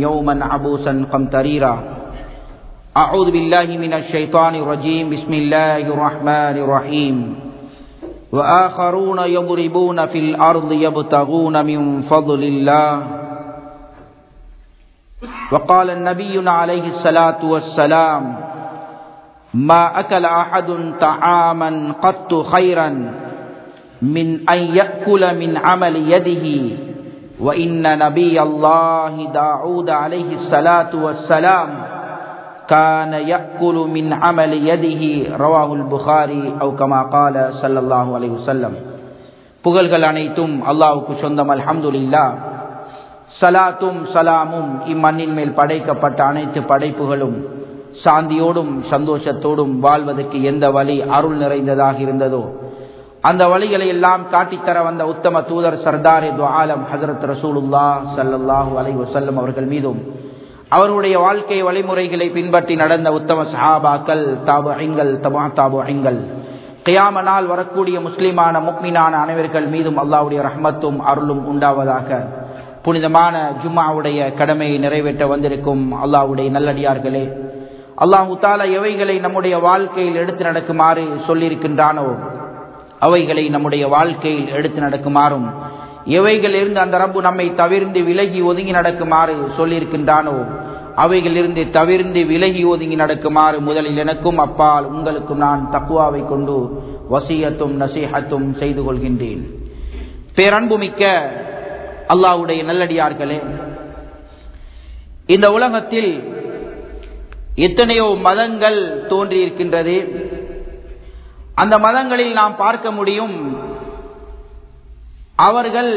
يوما عبوسا قمطريرا. أعوذ بالله من الشيطان الرجيم. بسم الله الرحمن الرحيم. وآخرون يضربون في الأرض يبتغون من فضل الله. وقال النبي عليه الصلاة والسلام ما أكل أحد طعاما قط خيرا من أن يأكل من عمل يده وإن نبي الله داود عليه الصلاة والسلام كان يأكل من عمل يده رواه البخاري أو كما قال صلى الله عليه وسلم புகழ்கள் அனைத்தும் அல்லாஹுக்கு சொந்தம் அல்ஹம்துலில்லா சலாத்தும் சலாமும் இம்மண்ணின் மேல் படைக்கப்பட்ட அனைத்து படைப்புகளும் சாந்தியோடும் சந்தோஷத்தோடும் வாழ்வதற்கு எந்த வழி அருள் நிறைந்ததாக இருந்ததோ அந்த வழிகளை எல்லாம் காட்டித்தர வந்த உத்தம தூதர் சர்தார் துவாலம் ஹசரத் ரசூலுல்லா சல்லாஹூ அலை வசல்லம் அவர்கள் மீதும் அவருடைய வாழ்க்கை வழிமுறைகளை பின்பற்றி நடந்த உத்தம சஹாபாக்கள் தாபு ஐங்கள் தபா தாபு ஐங்கள் கியாம நாள் வரக்கூடிய முஸ்லிமான முக்மினான அனைவர்கள் மீதும் அல்லாவுடைய ரஹ்மத்தும் அருளும் உண்டாவதாக புனிதமான ஜும்மாவுடைய கடமையை நிறைவேற்ற வந்திருக்கும் அல்லாவுடைய நல்லடியார்களே அல்லாஹு தாலா எவைகளை நம்முடைய வாழ்க்கையில் எடுத்து நடக்குமாறு சொல்லியிருக்கின்றானோ அவைகளை நம்முடைய வாழ்க்கையில் எடுத்து நடக்குமாறும் எவைகளிலிருந்து அந்த ரப்பு நம்மை தவிர்ந்து விலகி ஒதுங்கி நடக்குமாறு சொல்லியிருக்கின்றானோ அவைகளிலிருந்து தவிர்ந்து விலகி ஒதுங்கி நடக்குமாறு முதலில் எனக்கும் அப்பால் உங்களுக்கும் நான் தக்குவாவை கொண்டு வசியத்தும் நசீகத்தும் செய்து கொள்கின்றேன். பேரன்புமிக்க அல்லாவுடைய நல்லடியார்களே இந்த உலகத்தில் எத்தனையோ மதங்கள் தோன்றியிருக்கின்றது. அந்த மதங்களில் நாம் பார்க்க முடியும் அவர்கள்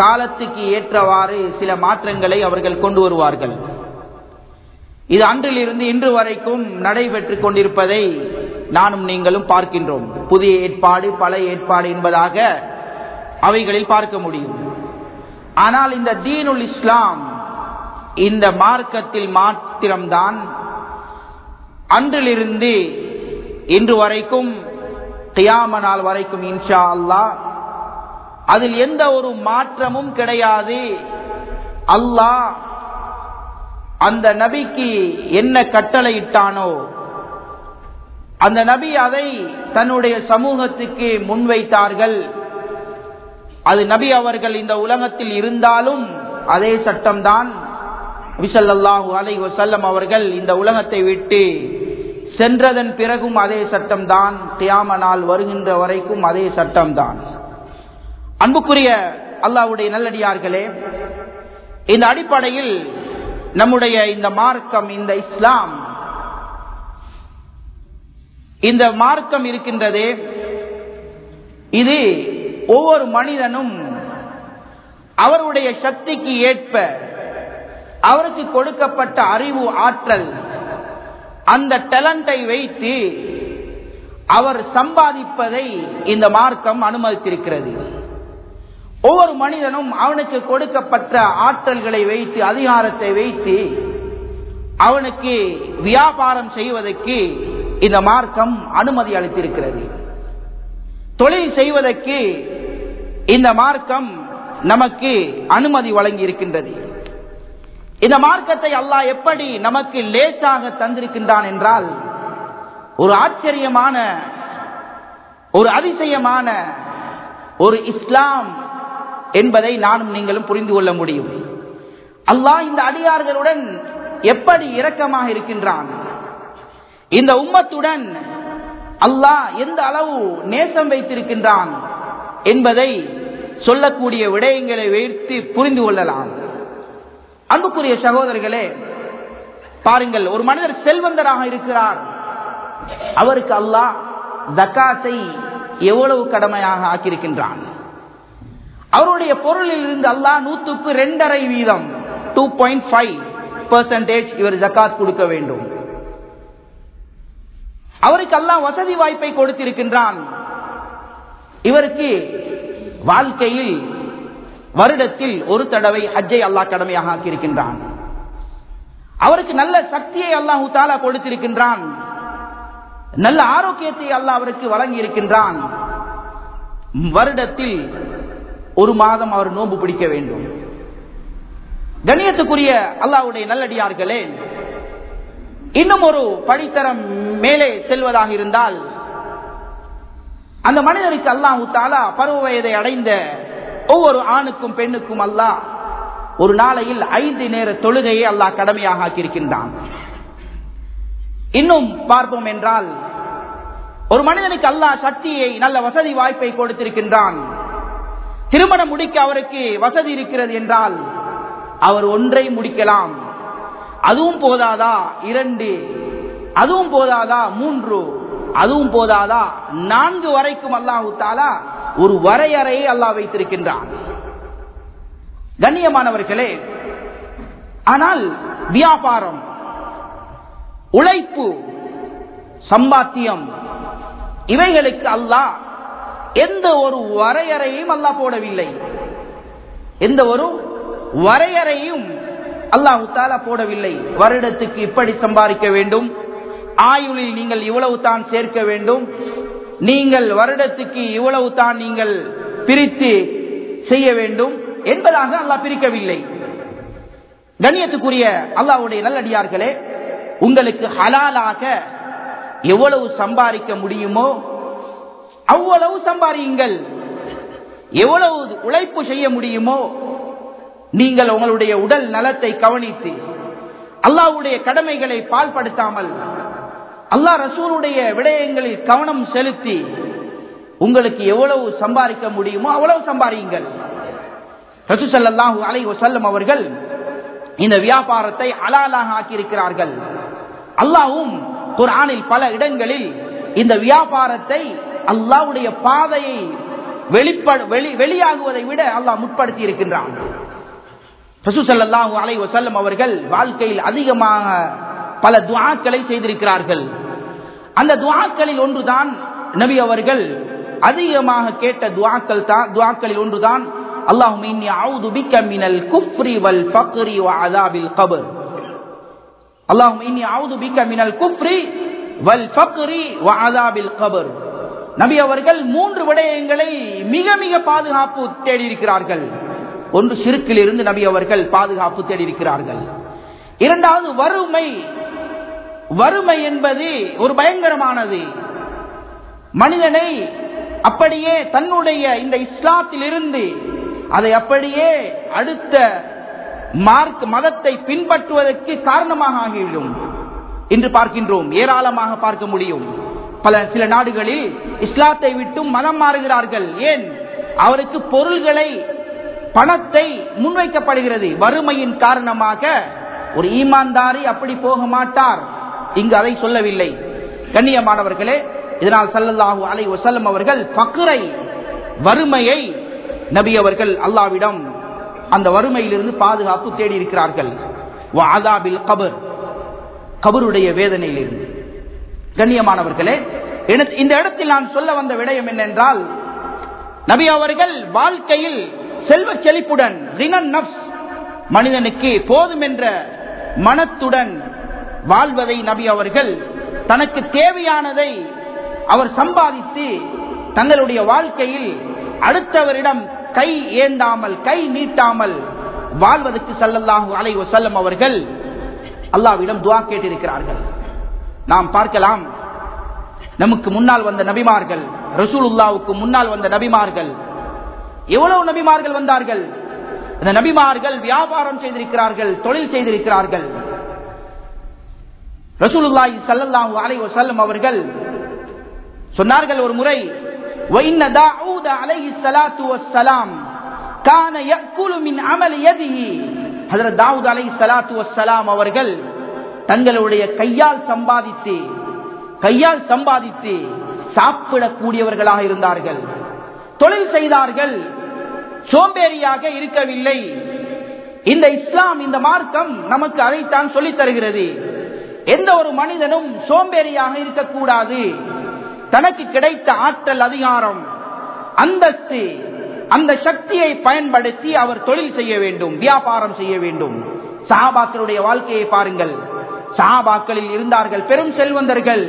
காலத்துக்கு ஏற்றவாறு சில மாற்றங்களை அவர்கள் கொண்டு வருவார்கள். இது அன்றிலிருந்து இன்று வரைக்கும் நடைபெற்று கொண்டிருப்பதை நானும் நீங்களும் பார்க்கின்றோம். புதிய ஏற்பாடு பழைய ஏற்பாடு என்பதாக அவைகளில் பார்க்க முடியும். ஆனால் இந்த தீனுல் இஸ்லாம் இந்த மார்க்கத்தில் மாத்திரம்தான். அன்றிலிருந்து இன்று வரைக்கும் கியாம நாள் வரைக்கும் இன்ஷா அல்லா அதில் எந்த ஒரு மாற்றமும் கிடையாது. அல்லாஹ் அந்த நபிக்கு என்ன கட்டளையிட்டானோ அந்த நபி அதை தன்னுடைய சமூகத்துக்கு முன்வைத்தார்கள். அது நபி அவர்கள் இந்த உலகத்தில் இருந்தாலும் அதே சட்டம்தான். விசல்லாஹு அலை வசல்லம் அவர்கள் இந்த உலகத்தை விட்டு சென்றதன் பிறகும் அதே சட்டம்தான். தியாம நாள் வருகின்ற வரைக்கும் அதே சட்டம்தான். அன்புக்குரிய அல்லாவுடைய நல்லடியார்களே இந்த அடிப்படையில் நம்முடைய இந்த மார்க்கம் இந்த இஸ்லாம் இந்த மார்க்கம் இருக்கின்றதே இது ஒவ்வொரு மனிதனும் அவருடைய சக்திக்கு ஏற்ப அவருக்கு கொடுக்கப்பட்ட அறிவு ஆற்றல் அந்த டேலண்டை வைத்து அவர் சம்பாதிப்பதை இந்த மார்க்கம் அனுமதித்திருக்கிறது. ஒவ்வொரு மனிதனும் அவனுக்கு கொடுக்கப்பட்ட ஆற்றல்களை வைத்து அதிகாரத்தை வைத்து அவனுக்கு வியாபாரம் செய்வதற்கு இந்த மார்க்கம் அனுமதி அளித்திருக்கிறது. தொழில் செய்வதற்கு இந்த மார்க்கம் நமக்கு அனுமதி வழங்கி இருக்கின்றது இந்த மார்க்கத்தை அல்லாஹ் எப்படி நமக்கு லேசாக தந்திருக்கின்றான் என்றால் ஒரு ஆச்சரியமான ஒரு அதிசயமான ஒரு இஸ்லாம் என்பதை நானும் நீங்களும் புரிந்து கொள்ள முடியும். அல்லாஹ் இந்த அடியார்களுடன் எப்படி இரக்கமாக இருக்கின்றான்? இந்த உம்மத்துடன் அல்லாஹ் எந்த அளவு நேசம் வைத்திருக்கின்றான் என்பதை சொல்லக்கூடிய விடயங்களை வைத்து புரிந்து கொள்ளலாம். அன்புக்குரிய சகோதரர்களே பாருங்கள் ஒரு மனிதர் செல்வந்தராக இருக்கிறார். அவருக்கு அல்லாஹ் தக்காத்தை எவ்வளவு கடமையாக ஆக்கியிருக்கின்றான். அவருடைய பொருளில் இருந்து அல்லாஹ் நூத்துக்கு ரெண்டரை வீதம் டூ பாயிண்ட் ஃபைவ் பெர்சன்டேஜ் இவர் ஜக்காத் கொடுக்க வேண்டும். அவருக்கு அல்லாஹ் வசதி வாய்ப்பை கொடுத்திருக்கின்றான். இவருக்கு வாழ்க்கையில் வருடத்தில் ஒரு தடவை ஹஜ்ஜை அல்லாஹ் கடமையாக ஆக்கியிருக்கின்றான். அவருக்கு நல்ல சக்தியை அல்லாஹு தாலா கொடுத்திருக்கின்றான். நல்ல ஆரோக்கியத்தை அல்லாஹ் அவருக்கு வழங்கி இருக்கின்றான் வருடத்தில் ஒரு மாதம் அவர் நோன்பு பிடிக்க வேண்டும். கணியத்துக்குரிய அல்லாவுடைய நல்லடியார்களே இன்னும் ஒரு படித்தரம் மேலே செல்வதாக இருந்தால் அந்த மனிதனுக்கு அல்லாஹு தாலா பருவ வயதை அடைந்த ஒவ்வொரு ஆணுக்கும் பெண்ணுக்கும் அல்லாஹ் ஒரு நாளையில் ஐந்து நேர தொழுகையை அல்லாஹ் கடமையாக ஆக்கியிருக்கின்றான். இன்னும் பார்ப்போம் என்றால் ஒரு மனிதனுக்கு அல்லாஹ் சக்தியை நல்ல வசதி வாய்ப்பை கொடுத்திருக்கின்றான். திருமணம் முடிக்க அவருக்கு வசதி இருக்கிறது என்றால் அவர் ஒன்றை முடிக்கலாம். அதுவும் போதாதா? இரண்டு. அதுவும் போதாதா? மூன்று. அதுவும் போதாதா? நான்கு வரைக்கும் அல்லாஹு தாலா ஒரு வரையறையை அல்லாஹ் வைத்திருக்கின்றான். கண்ணியமானவர்களே ஆனால் வியாபாரம் உழைப்பு சம்பாத்தியம் இவைகளுக்கு அல்லாஹ் எந்த ஒரு வரையறையும் அல்லாஹ் போடவில்லை. எந்த ஒரு வரையறையும் அல்லாஹு தாலா போடவில்லை. வருடத்துக்கு இப்படி சம்பாதிக்க வேண்டும். ஆயுளில் நீங்கள் இவ்வளவு தான் சேர்க்க வேண்டும். நீங்கள் வருடத்துக்கு இவ்வளவு தான் நீங்கள் பிரித்து செய்ய வேண்டும் என்பதாக அல்லாஹ் பிரிக்கவில்லை. கண்ணியத்துக்குரிய அல்லாஹ்வுடைய நல்லடியார்களே உங்களுக்கு ஹலாலாக எவ்வளவு சம்பாதிக்க முடியுமோ அவ்வளவு சம்பாதியுங்கள். எவ்வளவு உழைப்பு செய்ய முடியுமோ நீங்கள் உங்களுடைய உடல் நலத்தை கவனித்து அல்லாஹ்வுடைய கடமைகளை பால்படுத்தாமல் அல்லாஹ் ரசூலுடைய விடயங்களில் கவனம் செலுத்தி உங்களுக்கு எவ்வளவு சம்பாதிக்க முடியுமோ அவ்வளவு சம்பாதியுங்கள். ரசூசல்லாஹூ அலை வசல்லம் அவர்கள் இந்த வியாபாரத்தை அலாலாக ஆக்கியிருக்கிறார்கள். அல்லாஹும் குரானில் பல இடங்களில் இந்த வியாபாரத்தை அல்லாஹ்வுடைய பாதையை வெளிப்பட வெளி வெளியாகுவதை விட அல்லாஹ் முற்படுத்தி இருக்கின்றான். ரசூசல்லாஹூ அலை வசல்லம் அவர்கள் வாழ்க்கையில் அதிகமாக பல துவாக்களை செய்திருக்கிறார்கள். அந்த துவாக்களில் ஒன்றுதான் நபி அவர்கள் அதிகமாக கேட்ட துவாக்கள் தான் துவாக்களில் ஒன்றுதான். அல்லாஹும் இன்னி அவுது பிக்க மினல் குஃப்ரி வல் வ அதாபில் கபர். அல்லாஹும் இன்னி அவுது பிக்க மினல் குஃப்ரி வல் ஃபக்ரி வ அதாபில் கபர். நபி அவர்கள் மூன்று விடயங்களை மிக மிக பாதுகாப்பு தேடி இருக்கிறார்கள் ஒன்று சிறுக்கில் இருந்து நபி அவர்கள் பாதுகாப்பு தேடி இருக்கிறார்கள் இரண்டாவது வறுமை வறுமை என்பது ஒரு பயங்கரமானது. மனிதனை அப்படியே தன்னுடைய இந்த இஸ்லாத்தில் இருந்து அதை அப்படியே அடுத்த மார்க் மதத்தை பின்பற்றுவதற்கு காரணமாக ஆகிவிடும் என்று பார்க்கின்றோம். ஏராளமாக பார்க்க முடியும். பல சில நாடுகளில் இஸ்லாத்தை விட்டும் மதம் மாறுகிறார்கள். ஏன்? அவருக்கு பொருள்களை பணத்தை முன்வைக்கப்படுகிறது. வறுமையின் காரணமாக ஒரு ஈமான்தாரி அப்படி போக மாட்டார். இங்கு அதை சொல்லவில்லை. கண்ணியமானவர்களே இதனால் சல்லல்லாஹூ அலை வசல்லம் அவர்கள் பக்குரை வறுமையை நபி அவர்கள் அல்லாவிடம் அந்த வறுமையிலிருந்து பாதுகாப்பு தேடி இருக்கிறார்கள் வாதாபில் கபர் கபருடைய வேதனையிலிருந்து. கண்ணியமானவர்களே இந்த இடத்தில் நான் சொல்ல வந்த விடயம் என்னென்றால் நபி அவர்கள் வாழ்க்கையில் செல்வ செழிப்புடன் மனிதனுக்கு போதும் என்ற மனத்துடன் வாழ்வதை நபி அவர்கள் தனக்கு தேவையானதை அவர் சம்பாதித்து தங்களுடைய வாழ்க்கையில் அடுத்தவரிடம் கை ஏந்தாமல் கை நீட்டாமல் வாழ்வதற்கு சல்லல்லாஹு அலை வசல்லம் அவர்கள் அல்லாவிடம் துவா கேட்டிருக்கிறார்கள். நாம் பார்க்கலாம். நமக்கு முன்னால் வந்த நபிமார்கள் ரசூலுல்லாவுக்கு முன்னால் வந்த நபிமார்கள் எவ்வளவு நபிமார்கள் வந்தார்கள்? இந்த நபிமார்கள் வியாபாரம் செய்திருக்கிறார்கள் தொழில் செய்திருக்கிறார்கள். ரசூலுல்லாஹி சல்லல்லாஹு அலைஹி வஸல்லம் அவர்கள் சொன்னார்கள் ஒரு முறை வைன்ன தாவூத அலைஹி ஸலாத்து வஸ்ஸலாம் கான யக்குலு மின் அமல் யதிஹி. ஹஜ்ரத் தாவூத் அலைஹி ஸலாத்து வஸ்ஸலாம் அவர்கள் தங்களுடைய கையால் சம்பாதித்து கையால் சம்பாதித்து சாப்பிடக்கூடியவர்களாக இருந்தார்கள். தொழில் செய்தார்கள் சோம்பேறியாக இருக்கவில்லை. இந்த இஸ்லாம் இந்த மார்க்கம் நமக்கு அதைத்தான் சொல்லித் தருகிறது. எந்த ஒரு மனிதனும் சோம்பேறியாக இருக்கக்கூடாது. தனக்கு கிடைத்த ஆற்றல் அதிகாரம் அந்தஸ்து அந்த சக்தியை பயன்படுத்தி அவர் தொழில் செய்ய வேண்டும் வியாபாரம் செய்ய வேண்டும். சஹாபாக்களுடைய வாழ்க்கையை பாருங்கள். சஹாபாக்களில் இருந்தார்கள் பெரும் செல்வந்தர்கள்.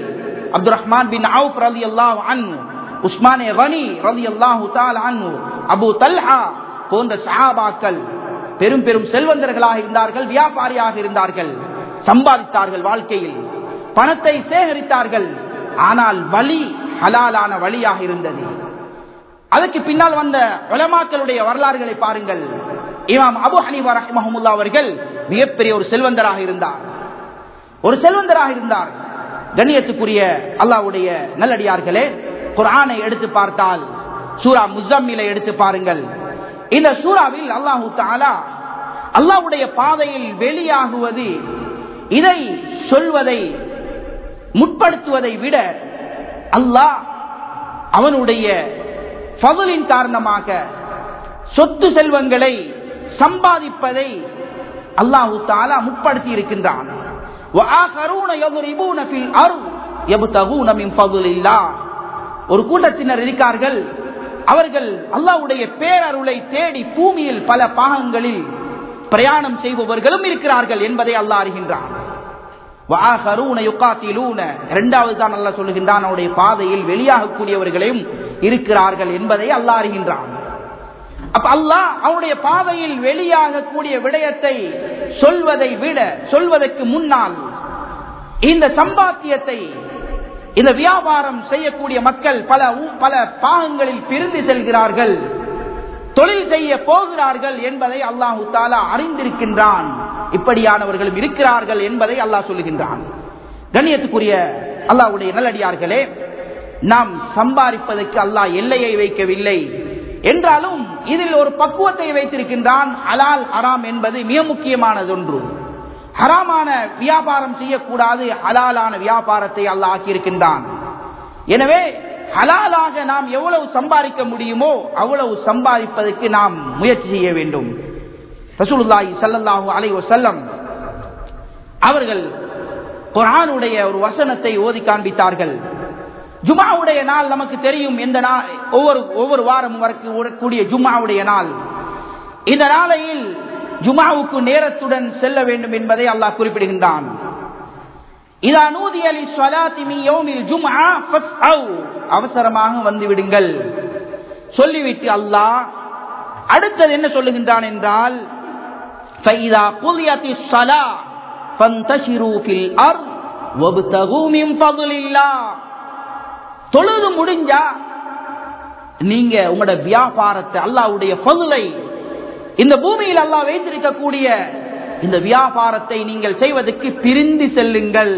அப்துல் ரஹ்மான் பின் அவுப் ரலி அல்லாஹ் அன் உஸ்மானே வனி ரலி அல்லாஹு அன் அபு தல்ஹா போன்ற சஹாபாக்கள் பெரும் பெரும் செல்வந்தர்களாக இருந்தார்கள் வியாபாரியாக இருந்தார்கள். சம்பாதித்தார்கள் வாழ்க்கையில். பணத்தை சேகரித்தார்கள். ஆனால் வழி ஹலாலான வழியாக இருந்தது. அதற்கு பின்னால் வந்த வளமாக்களுடைய வரலாறுகளை பாருங்கள். இமாம் அபு ஹனீபா ரஹ்மஹமுல்லா அவர்கள் மிகப்பெரிய ஒரு செல்வந்தராக இருந்தார். ஒரு செல்வந்தராக இருந்தார். கண்ணியத்துக்குரிய அல்லாவுடைய நல்லடியார்களே குரானை எடுத்து பார்த்தால் சூரா முசம்மிலை எடுத்து பாருங்கள். இந்த சூறாவில் அல்லாஹு தாலா அல்லாவுடைய பாதையில் வெளியாகுவது இதை சொல்வதை முற்படுத்துவதை விட அல்லாஹ் அவனுடைய பகலின் காரணமாக சொத்து செல்வங்களை சம்பாதிப்பதை அல்லாஹு தாலா முற்படுத்தி இருக்கின்றான். ஒரு கூட்டத்தினர் இருக்கார்கள் அவர்கள் அல்லாவுடைய பேரருளை தேடி பூமியில் பல பாகங்களில் பிரயாணம் செய்பவர்களும் இருக்கிறார்கள் என்பதை அல்லாஹ் அறிகின்றான். இரண்டாவது தான் அல்ல சொல்லுகின்றான் அவருடைய பாதையில் வெளியாகக்கூடியவர்களையும் இருக்கிறார்கள் என்பதை அல்லாஹ் அறிகின்றான். அப்ப அல்லாஹ் அவனுடைய பாதையில் வெளியாகக்கூடிய விடயத்தை சொல்வதை விட சொல்வதற்கு முன்னால் இந்த சம்பாத்தியத்தை இந்த வியாபாரம் செய்யக்கூடிய மக்கள் பல பல பாகங்களில் பிரிந்து செல்கிறார்கள் தொழில் செய்ய போகிறார்கள் என்பதை அல்லாஹு தாலா அறிந்திருக்கின்றான். இப்படியானவர்களும் இருக்கிறார்கள் என்பதை அல்லாஹ் சொல்லுகின்றான். கண்ணியத்துக்குரிய அல்லாஹுடைய நல்லடியார்களே நாம் சம்பாதிப்பதற்கு அல்லாஹ் எல்லையை வைக்கவில்லை. என்றாலும் இதில் ஒரு பக்குவத்தை வைத்திருக்கின்றான். அலால் ஹராம் என்பது மிக முக்கியமானது ஒன்று. ஹராமான வியாபாரம் செய்யக்கூடாது ஹலாலான வியாபாரத்தை அல்லாஹ் ஆக்கியிருக்கின்றான். எனவே ஹலாலாக நாம் எவ்வளவு சம்பாதிக்க முடியுமோ அவ்வளவு சம்பாதிப்பதற்கு நாம் முயற்சி செய்ய வேண்டும். ரசூலுல்லாஹி ஸல்லல்லாஹு அலைஹி வஸல்லம் அவர்கள் குரானுடைய ஒரு வசனத்தை ஓதி காண்பித்தார்கள். ஜுமாவுடைய நாள் நமக்கு தெரியும் எந்த நாள் ஒவ்வொரு ஒவ்வொரு வாரம் வரக்கூடிய ஜுமாவுடைய நாள். இந்த நாளையில் ஜுமாவுக்கு நேரத்துடன் செல்ல வேண்டும் என்பதை அல்லாஹ் குறிப்பிடுகின்றான். இதா அவசரமாக வந்துவிடுங்கள் சொல்லிவிட்டு அல்லாஹ் அடுத்தது என்ன சொல்லுகின்றான் என்றால் فإذا قضيت الصلاة فانتشروا في الأرض وابتغوا من فضل الله தொழுது முடிஞ்சா நீங்க உங்களோட வியாபாரத்தை அல்லாவுடைய பதுலை இந்த பூமியில் அல்லாஹ் வைத்திருக்கக்கூடிய இந்த வியாபாரத்தை நீங்கள் செய்வதற்கு பிரிந்து செல்லுங்கள்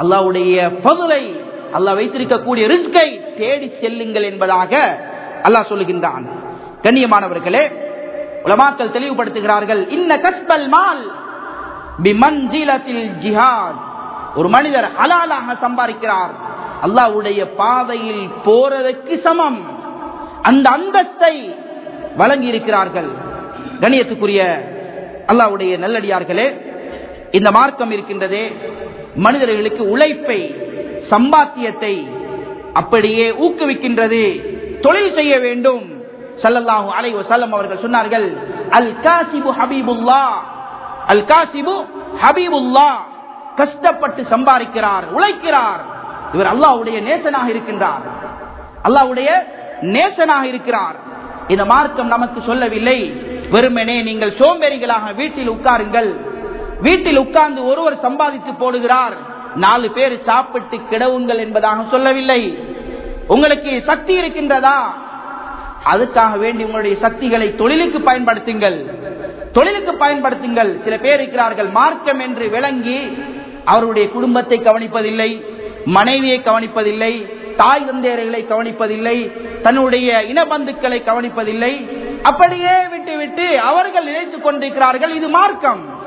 அல்லாவுடைய பதுலை அல்லாஹ் வைத்திருக்கக்கூடிய ரிஸ்கை தேடி செல்லுங்கள் என்பதாக அல்லாஹ் சொல்லுகின்றான். கண்ணியமானவர்களே உலமாக்கள் தெளிவுபடுத்துகிறார்கள் இன்ன கஸ்பல் மால் ஜிஹாத். ஒரு மனிதர் அலாலாக சம்பாதிக்கிறார். அல்லாவுடைய பாதையில் போறதற்கு சமம். அந்த அந்தஸ்தை வழங்கி இருக்கிறார்கள் கணியத்துக்குரிய அல்லாவுடைய நல்லடியார்களே இந்த மார்க்கம் இருக்கின்றதே மனிதர்களுக்கு உழைப்பை சம்பாத்தியத்தை அப்படியே ஊக்குவிக்கின்றது தொழில் செய்ய வேண்டும். சல்லல்லாஹு அலை வசல்லம் அவர்கள் சொன்னார்கள் அல் காசிபு ஹபீபுல்லா அல் காசிபு ஹபீபுல்லா கஷ்டப்பட்டு சம்பாதிக்கிறார் உழைக்கிறார். இவர் அல்லாவுடைய நேசனாக இருக்கின்றார். அல்லாவுடைய நேசனாக இருக்கிறார். இந்த மார்க்கம் நமக்கு சொல்லவில்லை. வெறுமனே நீங்கள் சோம்பேறிகளாக வீட்டில் உட்காருங்கள். வீட்டில் உட்கார்ந்து ஒருவர் சம்பாதித்து போடுகிறார். நாலு பேர் சாப்பிட்டு கிடவுங்கள் என்பதாக சொல்லவில்லை. உங்களுக்கு சக்தி இருக்கின்றதா? அதுக்காக வேண்டி உங்களுடைய சக்திகளை தொழிலுக்கு பயன்படுத்துங்கள். தொழிலுக்கு பயன்படுத்துங்கள். சில பேர் இருக்கிறார்கள் மார்க்கம் என்று விளங்கி அவருடைய குடும்பத்தை கவனிப்பதில்லை மனைவியை கவனிப்பதில்லை தாய் தந்தையர்களை கவனிப்பதில்லை தன்னுடைய இனபந்துக்களை கவனிப்பதில்லை. அப்படியே விட்டுவிட்டு அவர்கள் நினைத்துக் கொண்டிருக்கிறார்கள் இது மார்க்கம்.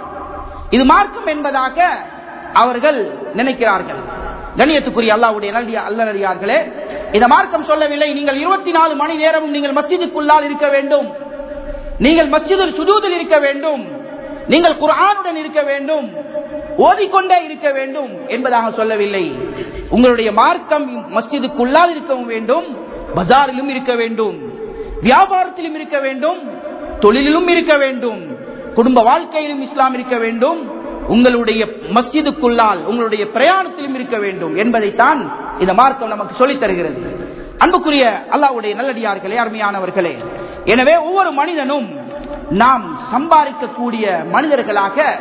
இது மார்க்கம் என்பதாக அவர்கள் நினைக்கிறார்கள். கணியத்துக்குரிய அல்லாவுடைய அல்லடியார்களே இந்த மார்க்கம் சொல்லவில்லை நீங்கள் இருபத்தி நாலு மணி நேரமும் நீங்கள் மஸ்ஜிதுக்குள்ளால் இருக்க வேண்டும். நீங்கள் மஸ்ஜிதில் சுஜூதில் இருக்க வேண்டும். நீங்கள் குரானுடன் இருக்க வேண்டும். ஓதிக்கொண்டே இருக்க வேண்டும் என்பதாக சொல்லவில்லை. உங்களுடைய மார்க்கம் மஸ்ஜிதுக்குள்ளால் இருக்கவும் வேண்டும் பஜாரிலும் இருக்க வேண்டும் வியாபாரத்திலும் இருக்க வேண்டும் தொழிலிலும் இருக்க வேண்டும் குடும்ப வாழ்க்கையிலும் இஸ்லாம் இருக்க வேண்டும் உங்களுடைய மஸ்ஜிதுக்குள்ளால் உங்களுடைய பிரயாணத்திலும் இருக்க வேண்டும் என்பதைத்தான் இந்த மார்க்கம் நமக்கு சொல்லித் தருகிறது. அன்புக்குரிய அல்லாவுடைய நல்லடியார்களே அருமையானவர்களே எனவே ஒவ்வொரு மனிதனும் நாம் சம்பாதிக்கக்கூடிய மனிதர்களாக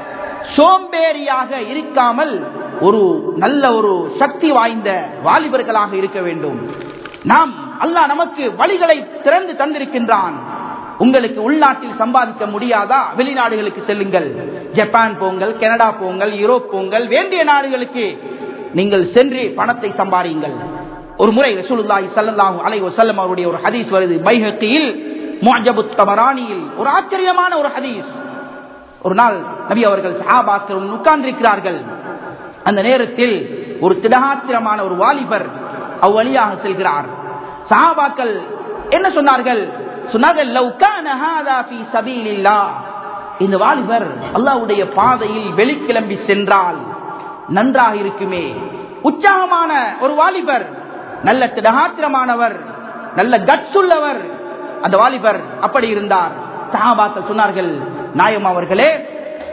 சோம்பேறியாக இருக்காமல் ஒரு நல்ல ஒரு சக்தி வாய்ந்த வாலிபர்களாக இருக்க வேண்டும். நாம் அல்லாஹ் நமக்கு வழிகளை திறந்து தந்திருக்கின்றான். உங்களுக்கு உள்நாட்டில் சம்பாதிக்க முடியாதா? வெளிநாடுகளுக்கு செல்லுங்கள். ஜப்பான் போங்கள் கனடா போங்கள் யூரோப் போங்கள் வேண்டிய நாடுகளுக்கு நீங்கள் சென்று பணத்தை சம்பாதியுங்கள். ஒரு முறை ரசூலுல்லாஹி ஸல்லல்லாஹு அலைஹி வஸல்லம் அவருடைய ஒரு ஹதீஸ் வருது. பைஹக்கியில் முஅஜபுத் தபரானியில். ஒரு ஆச்சரியமான ஒரு ஹதீஸ். ஒரு நாள் நபி அவர்கள் சஹாபாக்கள் உட்கார்ந்திருக்கிறார்கள். அந்த நேரத்தில் ஒரு திடகாத்திரமான ஒரு வாலிபர் அவ்வழியாக செல்கிறார். சஹாபாக்கள் என்ன சொன்னார்கள்? சொன்னார்கள் "லவ் இந்த வாலிபர் அல்லாஹ்வுடைய பாதையில் வெளிக்கிளம்பி சென்றால் நன்றாக இருக்குமே. உற்சாகமான ஒரு வாலிபர் நல்ல திடகாத்திரமானவர் நல்ல கட்ஸ் உள்ளவர் அந்த வாலிபர் அப்படி இருந்தார். சஹாபாக்கள் சொன்னார்கள் நாயம் அவர்களே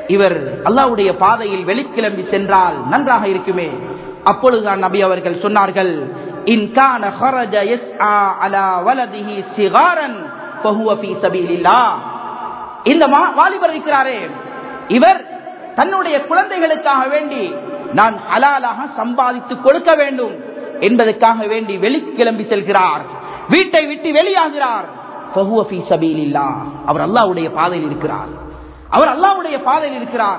இவர் அல்லாவுடைய பாதையில் வெளிக்கிளம்பி சென்றால் நன்றாக இருக்குமே. அப்பொழுதுதான் நபி அவர்கள் சொன்னார்கள் இன்கான இந்த வாலிபர் இருக்கிறாரே. இவர் தன்னுடைய குழந்தைகளுக்காக வேண்டி நான் ஹலாலாக சம்பாதித்து கொடுக்க வேண்டும் என்பதற்காக வேண்டி வெளி கிளம்பி செல்கிறார். வீட்டை விட்டு வெளியாகிறார். அவர் அல்லாவுடைய பாதையில் இருக்கிறார். அவர் அல்லாவுடைய பாதையில் இருக்கிறார்.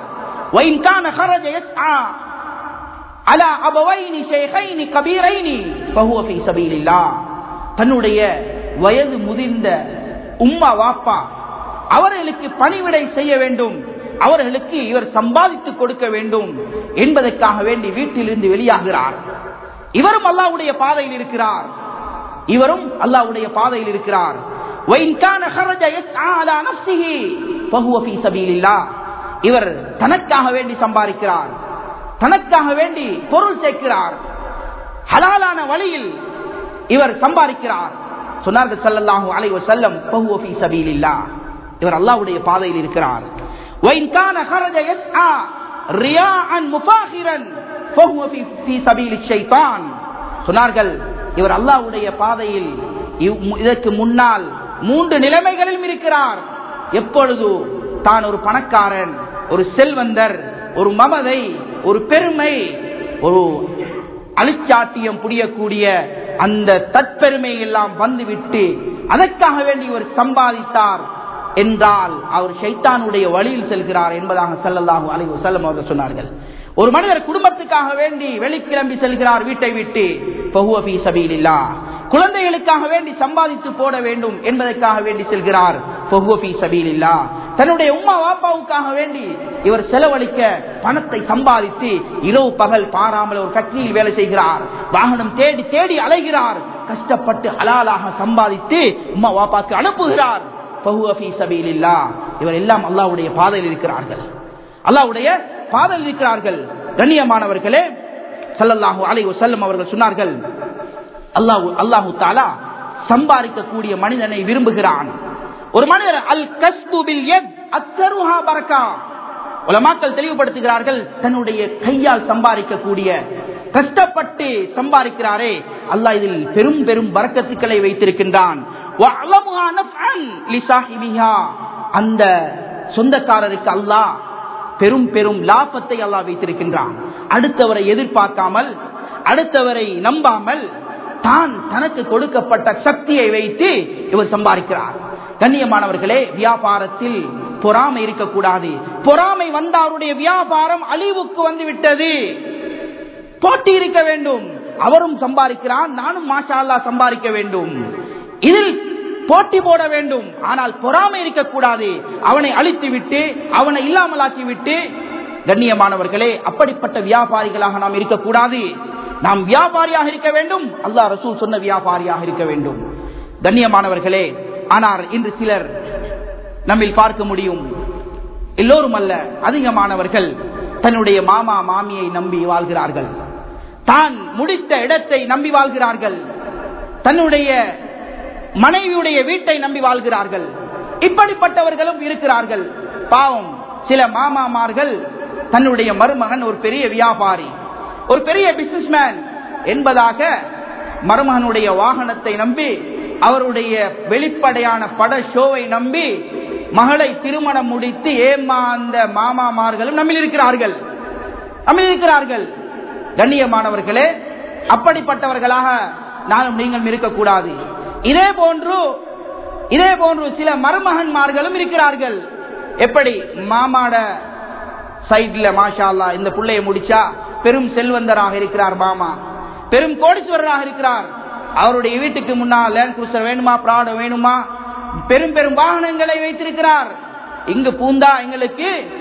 தன்னுடைய வயது முதிர்ந்த உம்மா வாப்பா. அவர்களுக்கு பணிவிடை செய்ய வேண்டும். அவர்களுக்கு இவர் சம்பாதித்துக் கொடுக்க வேண்டும் என்பதற்காக வேண்டி வீட்டிலிருந்து வெளியாகிறார். இவரும் அல்லாவுடைய பாதையில் இருக்கிறார். இவரும் அல்லாவுடைய பாதையில் இருக்கிறார். இவர் தனக்காக வேண்டி சம்பாதிக்கிறார். தனக்காக வேண்டி பொருள் சேர்க்கிறார். ஹலாலான வழியில் இவர் சம்பாதிக்கிறார். சொன்னார்கள் சல்லல்லாஹு அலை வசல்லம் பகுவஃபி சபீலில்லா இவர் அல்லாஹ்வுடைய பாதையில் இருக்கிறார். வைன் கான ஹரஜ யஸ்ஆ ரியாஅன் முஃபாஹிரன் பகுவஃபி ஃபீ சபீலி சொன்னார்கள் இவர் அல்லாஹ்வுடைய பாதையில் இதற்கு முன்னால் மூன்று நிலைமைகளிலும் இருக்கிறார். எப்பொழுது தான் ஒரு பணக்காரன் ஒரு செல்வந்தர் ஒரு மமதை ஒரு பெருமை ஒரு அழிச்சாட்டியம் புரியக்கூடிய அந்த தற்பெருமை எல்லாம் வந்துவிட்டு அதற்காக வேண்டி இவர் சம்பாதித்தார் என்றால் அவர் ஷைத்தானுடைய வழியில் செல்கிறார் என்பதாக செல்லலாகும் அலைவு வஸல்லம் அவர்கள் சொன்னார்கள். ஒரு மனிதர் குடும்பத்துக்காக வேண்டி வெளிக்கிளம்பி செல்கிறார் வீட்டை விட்டு பகுவபி ஃபீ குழந்தைகளுக்காக வேண்டி சம்பாதித்து போட வேண்டும் என்பதற்காக வேண்டி செல்கிறார் பகுவபி ஃபீ தன்னுடைய உமா வாப்பாவுக்காக வேண்டி இவர் செலவழிக்க பணத்தை சம்பாதித்து இரவு பகல் பாராமல் ஒரு ஃபேக்டரியில் வேலை செய்கிறார். வாகனம் தேடி தேடி அலைகிறார். கஷ்டப்பட்டு ஹலாலாக சம்பாதித்து உம்மா வாப்பாக்கு அனுப்புகிறார். இவர் எல்லாம் அல்லாவுடைய பாதையில் இருக்கிறார்கள். அல்லாவுடைய பாதையில் இருக்கிறார்கள். கண்ணியமானவர்களே ஸல்லல்லாஹு அலை வஸல்லம் அவர்கள் சொன்னார்கள் அல்லாஹ் அல்லாஹு தாலா சம்பாதிக்கக்கூடிய மனிதனை விரும்புகிறான். ஒரு மனிதர் அல் கஸ்பு அத்தருஹா உலமாக்கள் தெளிவுபடுத்துகிறார்கள் தன்னுடைய கையால் சம்பாதிக்கக்கூடிய கஷ்டப்பட்டு சம்பாதிக்கிறாரே அல்லாஹ் இதில் பெரும் பெரும் வரக்கத்துக்களை வைத்திருக்கின்றான். அந்த சொந்தக்காரருக்கு அல்லாஹ் பெரும் பெரும் லாபத்தை அல்லாஹ் வைத்திருக்கின்றான். அடுத்தவரை எதிர்பார்க்காமல் அடுத்தவரை நம்பாமல் தான் தனக்கு கொடுக்கப்பட்ட சக்தியை வைத்து இவர் சம்பாதிக்கிறார். கண்ணியமானவர்களே வியாபாரத்தில் பொறாமை இருக்கக்கூடாது. பொறாமை வந்த அவருடைய வியாபாரம் அழிவுக்கு வந்து விட்டது போட்டி இருக்க வேண்டும். அவரும் சம்பாதிக்கிறான் நானும் மாஷா அல்லாஹ் சம்பாதிக்க வேண்டும். இதில் போட்டி போட வேண்டும். ஆனால் பொறாமை இருக்கக்கூடாது. அவனை அழித்து விட்டு அவனை இல்லாமலாக்கி விட்டு கண்ணியமானவர்களே அப்படிப்பட்ட வியாபாரிகளாக நாம் இருக்கக்கூடாது. நாம் வியாபாரியாக இருக்க வேண்டும். அல்லாஹ் ரசூல் சொன்ன வியாபாரியாக இருக்க வேண்டும். கண்ணியமானவர்களே ஆனால் இன்று சிலர் நம்மில் பார்க்க முடியும். எல்லோரும் அல்ல அதிகமானவர்கள் தன்னுடைய மாமா மாமியை நம்பி வாழ்கிறார்கள். தான் முடித்த இடத்தை நம்பி வாழ்கிறார்கள். தன்னுடைய மனைவியுடைய வீட்டை நம்பி வாழ்கிறார்கள். இப்படிப்பட்டவர்களும் இருக்கிறார்கள். பாவம் சில மாமாமார்கள் தன்னுடைய மருமகன் ஒரு பெரிய வியாபாரி ஒரு பெரிய பிசினஸ்மேன் என்பதாக மருமகனுடைய வாகனத்தை நம்பி அவருடைய வெளிப்படையான பட ஷோவை நம்பி மகளை திருமணம் முடித்து ஏமாந்த மாமாமார்களும் நம்மில் இருக்கிறார்கள். நம்மில் இருக்கிறார்கள். கண்ணியமானவர்களே அப்படிப்பட்டவர்களாக நானும் நீங்களும் இருக்கக்கூடாது. இதே போன்று இதே போன்று சில மருமகன்மார்களும் இருக்கிறார்கள். எப்படி? மாமாட சைட்ல மாஷால்லா இந்த பிள்ளைய முடிச்சா பெரும் செல்வந்தராக இருக்கிறார் மாமா. பெரும் கோடீஸ்வரராக இருக்கிறார். அவருடைய வீட்டுக்கு முன்னால் லேண்ட் குரூசர் வேணுமா? பிராட வேணுமா? பெரும் பெரும் வாகனங்களை வைத்திருக்கிறார். இங்கு பூந்தா எங்களுக்கு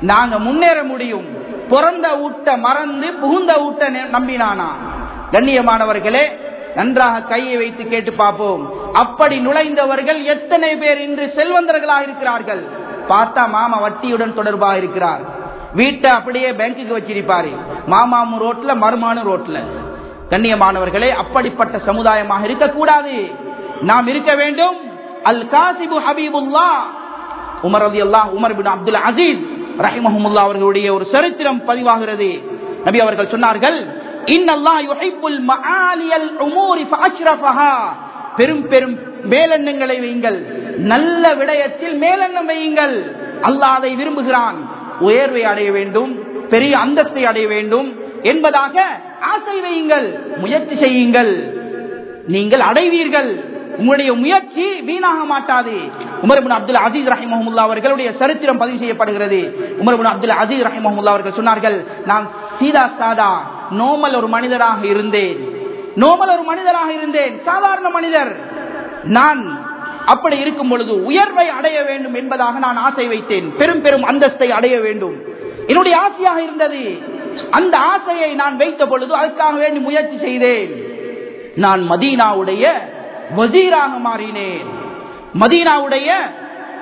நாங்க முன்னேற முடியும். பிறந்த ஊட்ட மறந்து புகுந்த ஊட்ட நம்பினானா? கண்ணியமானவர்களே நன்றாக கையை வைத்து கேட்டு பார்ப்போம். அப்படி நுழைந்தவர்கள் எத்தனை பேர் இன்று செல்வந்தர்களாக இருக்கிறார்கள்? பார்த்தா மாமா வட்டியுடன் தொடர்பாக இருக்கிறார். வீட்டை அப்படியே பேங்குக்கு வச்சிருப்பாரு. மாமாமு ரோட்ல மருமானு ரோட்ல. கண்ணியமானவர்களே அப்படிப்பட்ட சமுதாயமாக இருக்கக்கூடாது. நாம் இருக்க வேண்டும். அல் காசிபு ஹபீபுல்லா உமர் அலி அல்லா உமர் பின் அப்துல் அசீஸ் ரஹிமஹமுல்லா அவர்களுடைய ஒரு சரித்திரம் பதிவாகிறது. நபி அவர்கள் சொன்னார்கள் பெரும் பெரும் மேலெண்ணங்களை வையுங்கள். நல்ல விடயத்தில் மேலெண்ணம் வையுங்கள். அல்லாஹ் அதை விரும்புகிறான். உயர்வை அடைய வேண்டும். பெரிய அந்தஸ்தை அடைய வேண்டும். என்பதாக ஆசை வையுங்கள் முயற்சி செய்யுங்கள். நீங்கள் அடைவீர்கள். உங்களுடைய முயற்சி வீணாக மாட்டாது. உமர்பின் அப்துல் அசீஸ் ரஹிமஹமுல்லா அவர்களுடைய சரித்திரம் பதிவு செய்யப்படுகிறது. உமர்பின் அப்துல் அசீஸ் ரஹிமஹமுல்லா அவர்கள் சொன்னார்கள் நான் சீதா சாதா நோமல் ஒரு மனிதராக இருந்தேன். நோமல் ஒரு மனிதராக இருந்தேன் சாதாரண மனிதர். நான் அப்படி இருக்கும் பொழுது உயர்வை அடைய வேண்டும் என்பதாக நான் ஆசை வைத்தேன். பெரும் பெரும் அந்தஸ்தை அடைய வேண்டும். என்னுடைய ஆசையாக இருந்தது. அந்த ஆசையை நான் வைத்த பொழுது அதுக்காக வேண்டி முயற்சி செய்தேன். நான் மதீனாவுடைய வசீராக மாறினேன். மதீனாவுடைய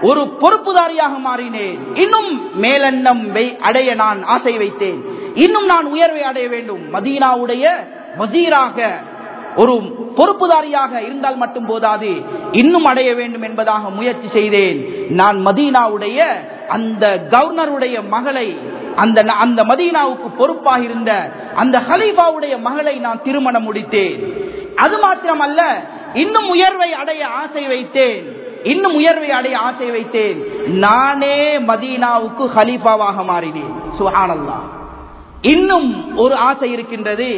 ஒரு பொறுப்புதாரியாக மாறினேன். இன்னும் மேலெண்ணம் அடைய நான் ஆசை வைத்தேன். இன்னும் நான் உயர்வை அடைய வேண்டும். மதீனாவுடைய வசீராக ஒரு பொறுப்புதாரியாக இருந்தால் மட்டும் போதாது. இன்னும் அடைய வேண்டும் என்பதாக முயற்சி செய்தேன். நான் மதீனாவுடைய அந்த கவர்னருடைய மகளை அந்த அந்த மதீனாவுக்கு பொறுப்பாக இருந்த அந்த ஹலீஃபாவுடைய மகளை நான் திருமணம் முடித்தேன். அது மாத்திரமல்ல இன்னும் உயர்வை அடைய ஆசை வைத்தேன். இன்னும் உயர்வை அடைய ஆசை வைத்தேன். நானே மதீனாவுக்கு ஹலீஃபாவாக மாறினேன். சுஹானல்லா இன்னும் ஒரு ஆசை இருக்கின்றது.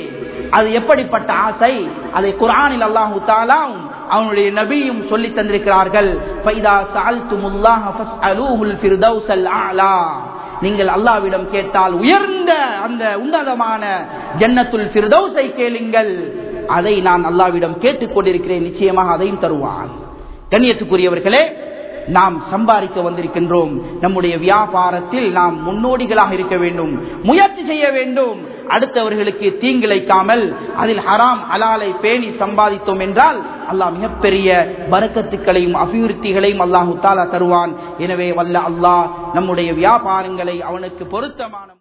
அது எப்படிப்பட்ட ஆசை? அதை குரானில் அல்லாஹு தாலாம் அவனுடைய நபியும் சொல்லி தந்திருக்கிறார்கள். நீங்கள் அல்லாவிடம் கேட்டால் உயர்ந்த அந்த உன்னதமான ஜன்னத்துல் பிரதௌசை கேளுங்கள். அதை நான் அல்லாவிடம் கேட்டுக் கொண்டிருக்கிறேன் நிச்சயமாக அதையும் தருவான். கண்ணியத்துக்குரியவர்களே நாம் சம்பாதிக்க வந்திருக்கின்றோம். நம்முடைய வியாபாரத்தில் நாம் முன்னோடிகளாக இருக்க வேண்டும். முயற்சி செய்ய வேண்டும். அடுத்தவர்களுக்கு தீங்கிழைக்காமல் அதில் ஹராம் அலாலை பேணி சம்பாதித்தோம் என்றால் அல்லாஹ் மிகப்பெரிய வரக்கத்துக்களையும் அபிவிருத்திகளையும் அல்லாஹு தாலா தருவான். எனவே வல்ல அல்லாஹ் நம்முடைய வியாபாரங்களை அவனுக்கு பொருத்தமான